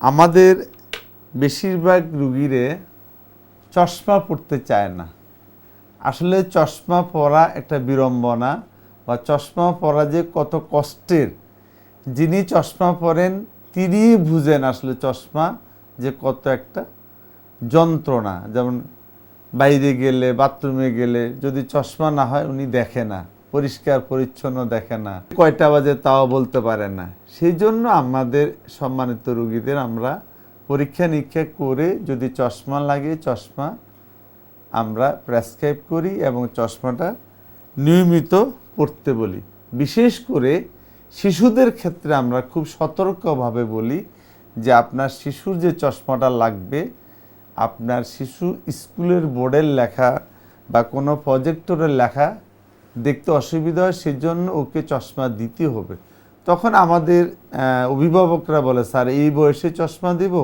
আমাদের বেশিরভাগ রুগীরে চশমা পড়তে চায় না। আসলে চশমা পরা একটা বিড়ম্বনা বা চশমা পরা যে কত কষ্টের, যিনি চশমা পরেন তিনিই বুঝেন আসলে চশমা যে কত একটা যন্ত্রণা। যেমন বাইরে গেলে, বাথরুমে গেলে যদি চশমা না হয় উনি দেখে না। পরিষ্কার, পরিচ্ছন্ন দেখে না। কয়টা বাজে তাও বলতে পারে না। সেই জন্য আমাদের সম্মানিত রুগীদের আমরা পরীক্ষা নিরীক্ষা করে যদি চশমা লাগে, চশমা আমরা প্রেসক্রাইব করি এবং চশমাটা নিয়মিত পড়তে বলি। বিশেষ করে শিশুদের ক্ষেত্রে আমরা খুব সতর্কভাবে বলি যে আপনার শিশুর যে চশমাটা লাগবে, আপনার শিশু স্কুলের বোর্ডের লেখা বা কোনো প্রজেক্টরের লেখা দেখতে অসুবিধা হয়, সেজন্য ওকে চশমা দিতে হবে। তখন আমাদের অভিভাবকরা বলে, স্যার, এই বয়সে চশমা দিব?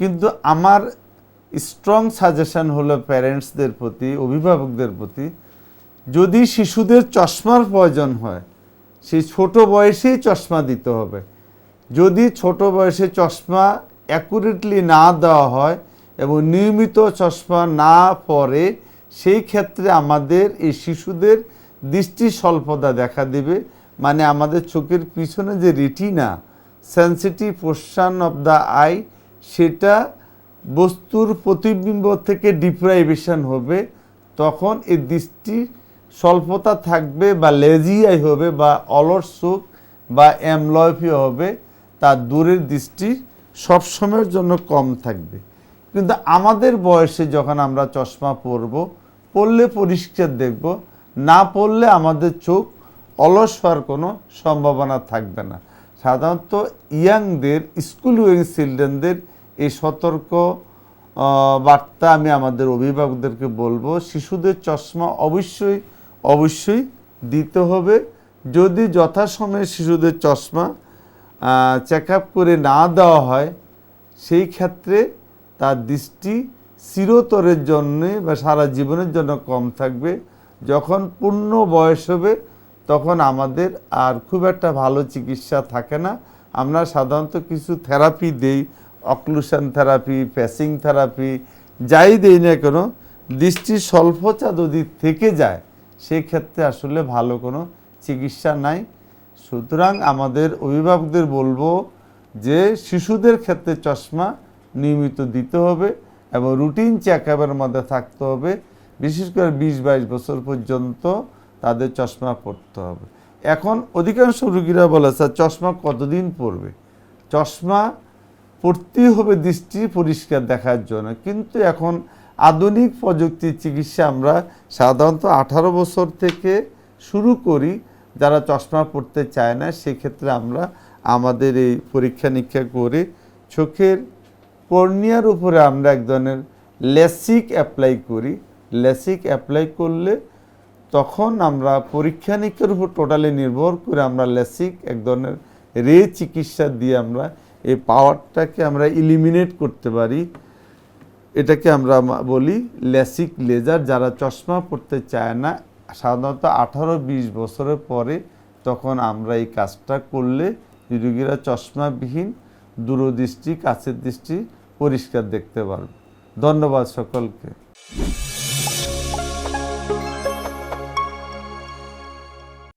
কিন্তু আমার স্ট্রং সাজেশন হলো প্যারেন্টসদের প্রতি, অভিভাবকদের প্রতি, যদি শিশুদের চশমার প্রয়োজন হয়, সেই ছোট বয়সেই চশমা দিতে হবে। যদি ছোট বয়সে চশমা অ্যাকুরেটলি না দেওয়া হয় এবং নিয়মিত চশমা না পরে, সেই ক্ষেত্রে আমাদের এই শিশুদের দৃষ্টি স্বল্পতা দেখা দেবে। মানে আমাদের চোখের পিছনে যে retina sensitive portion of the eye সেটা বস্তুর প্রতিবিম্ব থেকে ডিপ্রাইভেশন হবে। তখন এই দৃষ্টি স্বল্পতা থাকবে বা লেজিয়াই হবে বা অলস চোখ বা অ্যামলয়ফি হবে তার দূরের দৃষ্টি সবসময়ের জন্য কম থাকবে। কিন্তু আমাদের বয়সে যখন আমরা চশমা পরব, পরলে পরিষ্কার দেখব না পড়লে আমাদের চোখ অলস হওয়ার কোনো সম্ভাবনা থাকবে না। সাধারণত ইয়াংদের, স্কুল গোয়িং চিলড্রেনদের এই সতর্ক বার্তা আমি আমাদের অভিভাবকদেরকে বলব, শিশুদের চশমা অবশ্যই অবশ্যই দিতে হবে। যদি যথাসময়ে শিশুদের চশমা চেক করে না দেওয়া হয়, সেই ক্ষেত্রে তার দৃষ্টি চিরতরের জন্যে বা সারা জীবনের জন্য কম থাকবে। যখন পূর্ণ বয়স হবে, তখন আমাদের আর খুব একটা ভালো চিকিৎসা থাকে না। আমরা সাধারণত কিছু থেরাপি দেই অক্লুশন থেরাপি প্যাসিং থেরাপি যাই দেই না কেন দৃষ্টির স্বল্পতা যদি থেকে যায় সেই ক্ষেত্রে আসলে ভালো কোনো চিকিৎসা নাই। সুতরাং আমাদের অভিভাবকদের বলব যে, শিশুদের ক্ষেত্রে চশমা নিয়মিত দিতে হবে এবং রুটিন চেক আপের মধ্যে থাকতে হবে। বিশেষ করে বিশ বাইশ বছর পর্যন্ত তাদের চশমা পরতে হবে। এখন অধিকাংশ রুগীরা বলে, স্যার, চশমা কতদিন পরবে? চশমা পড়তেই হবে, দৃষ্টি পরিষ্কার দেখার জন্য। কিন্তু এখন আধুনিক প্রযুক্তির চিকিৎসা আমরা সাধারণত আঠারো বছর থেকে শুরু করি, যারা চশমা পড়তে চায় না, সেক্ষেত্রে আমরা আমাদের এই পরীক্ষা নিরীক্ষা করে চোখের কর্নিয়ার উপরে আমরা এক ধরনের লেসিক অ্যাপ্লাই করি। লেসিক অ্যাপ্লাই করলে তখন আমরা পরীক্ষা নিরীক্ষার উপর টোটালি নির্ভর করে আমরা লেসিক এক ধরনের রে চিকিৎসা দিয়ে আমরা এই পাওয়ারটাকে আমরা ইলিমিনেট করতে পারি। এটাকে আমরা বলি লেসিক লেজার যারা চশমা পড়তে চায় না, সাধারণত আঠারো বিশ বছরের পরে তখন আমরা এই কাজটা করলে রোগীরা চশমাবিহীন, দূরদৃষ্টি, কাছের দৃষ্টি পরিষ্কার দেখতে পারবে। ধন্যবাদ সকলকে।